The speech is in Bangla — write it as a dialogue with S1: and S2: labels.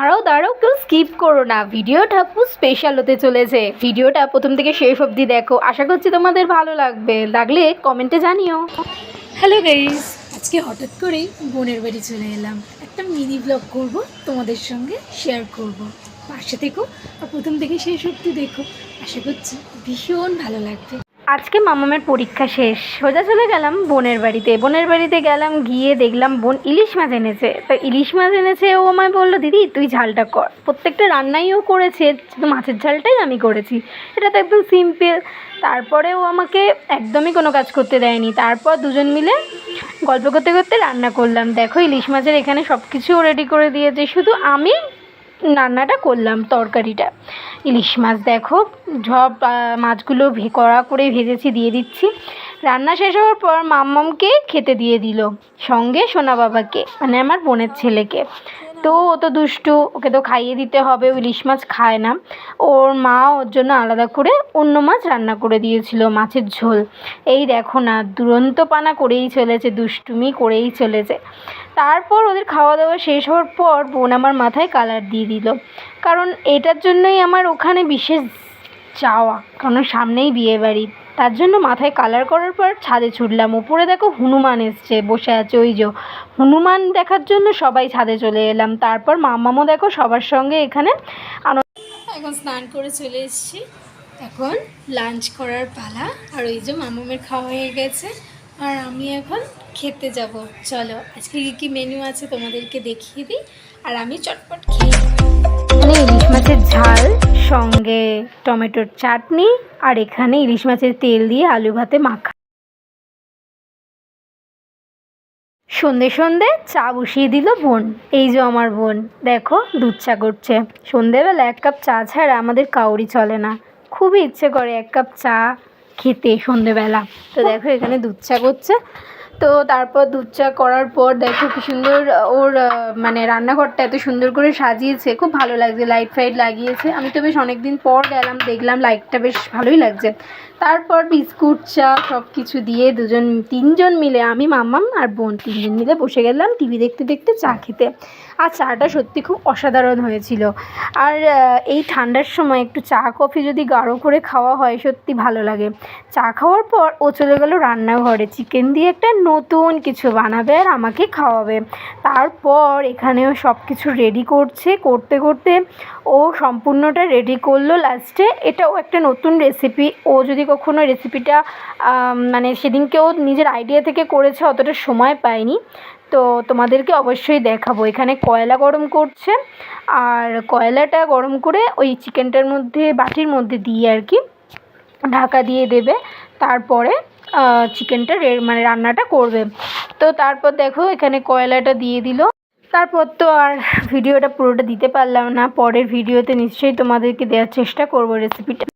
S1: দাঁড়াও দাঁড়াও, কেউ স্কিপ করো না। ভিডিওটা খুব স্পেশাল হতে চলেছে। ভিডিওটা প্রথম থেকে শেষ অবধি দেখো। আশা করছি তোমাদের ভালো লাগবে। লাগলে কমেন্টে জানিও।
S2: হ্যালো গাইস আজকে হঠাৎ করেই বোনের বাড়ি চলে এলাম। একটা মিনি ব্লগ করব, তোমাদের সঙ্গে শেয়ার করব। পাশে থেকো আর প্রথম থেকে শেষ অবধি দেখো। আশা করছি ভীষণ ভালো লাগবে।
S1: আজকে মামামের পরীক্ষা শেষ। সোজা চলে গেলাম বোনের বাড়িতে। বোনের বাড়িতে গেলাম, গিয়ে দেখলাম বোন ইলিশ মাছ এনেছে। তো ইলিশ মাছ এনেছে, ও আমায় বলল, দিদি, তুই ঝালটা কর। প্রত্যেকটা রান্নাই ও করেছে, শুধু মাছের ঝালটাই আমি করেছি। এটা তো একদম সিম্পল তারপরে ও আমাকে একদমই কোনো কাজ করতে দেয়নি। তারপর দুজন মিলে গল্প করতে করতে রান্না করলাম। দেখো, ইলিশ মাছের এখানে সব কিছু রেডি করে দিয়েছে। শুধু আমি রান্নাটা করলাম তরকারিটা। ইলিশ মাছ দেখো সব মাছগুলো কড়া করে ভেজেছি, দিয়ে দিচ্ছি। রান্না শেষ হওয়ার পর মাম্মমকে খেতে দিয়ে দিল, সঙ্গে সোনা বাবাকে মানে আমার বোনের ছেলেকে। তো ও তো দুষ্টু, ওকে তো খাইয়ে দিতে হবে ইলিশ মাছ খায় না। ওর মা ওর জন্য আলাদা করে অন্য মাছ রান্না করে দিয়েছিল, মাছের ঝোল। এই দেখো না দুরন্ত পানা করেই চলেছে, দুষ্টুমি করেই চলেছে। তারপর ওদের খাওয়া দাওয়া শেষ হওয়ার পর বোন আমার মাথায় কালার দিয়ে দিল। কারণ এটার জন্যই আমার ওখানে বিশেষ যাওয়া কারণ সামনেই বিয়ে বাড়ি তার জন্য মাথায় কালার করার পর ছাদে ছুটলাম। উপরে দেখো হনুমান এসছে, বসে আছে ওই যে। হনুমান দেখার জন্য সবাই ছাদে চলে এলাম। তারপর মামামও দেখো সবার সঙ্গে এখানে
S2: এখন স্নান করে চলে এসেছি। এখন লাঞ্চ করার পালা। আর ওই যে মামামের খাওয়া হয়ে গেছে। আর আমি এখন খেতে যাব। চলো, আজকে কী কী মেনু আছে তোমাদেরকে দেখিয়ে দিই। আর আমি চটপট খেয়ে
S1: সঙ্গে টমেটোর চাটনি আর এখানে ইলিশ মাছের তেল দিয়ে আলু ভাতে মাখা। সন্ধে সন্ধে চা বসিয়ে দিল বোন। এই যে আমার বোন, দেখো দুধ চা করছে। সন্ধেবেলা এক কাপ চা ছাড়া আমাদের কাউরি চলে না। খুবই ইচ্ছে করে এক কাপ চা খেতে সন্ধেবেলা। তো দেখো এখানে দুধ চা করছে। তো তারপর দুধ চা করার পর দেখো কি সুন্দর, ওর মানে রান্নাঘরটা এত সুন্দর করে সাজিয়েছে, খুব ভালো লাগছে লাইট ফাইট লাগিয়েছে। আমি তো বেশ অনেকদিন পর গেলাম, দেখলাম লাইটটা বেশ ভালোই লাগছে। তারপর বিস্কুট চা সব কিছু দিয়ে দুজন, তিনজন মিলে আমি, মাম্মাম আর বোন তিনজন মিলে বসে গেলাম টিভি দেখতে দেখতে চা খেতে। আর চাটা সত্যি খুব অসাধারণ হয়েছিল। আর এই ঠান্ডার সময় একটু চা, কফি যদি গাঢ় করে খাওয়া হয়, সত্যি ভালো লাগে। চা খাওয়ার পর ও চলে গেল রান্নাঘরে। চিকেন দিয়ে একটা নতুন কিছু বানাবে আর আমাকে খাওয়াবে। তারপর এখানেও সব কিছু রেডি করছে। করতে করতে ও সম্পূর্ণটা রেডি করল লাস্টে এটাও একটা নতুন রেসিপি ও যদি কখনো রেসিপিটা মানে সেদিনকেও নিজের আইডিয়া থেকে করেছে, অতটা সময় পায়নি। তো তোমাদেরকে অবশ্যই দেখাবো। এখানে কয়লা গরম করছে আর কয়লাটা গরম করে ওই চিকেনটার মধ্যে, বাটির মধ্যে দিয়ে আর কি ঢাকা দিয়ে দেবে। তারপরে চিকেনটা মানে রান্নাটা করবে। তো তারপর দেখো এখানে কয়লাটা দিয়ে দিল। তারপর তো আর ভিডিওটা পুরোটা দিতে পারলাম না। পরের ভিডিওতে নিশ্চয়ই তোমাদেরকে দেওয়ার চেষ্টা করব রেসিপিটা।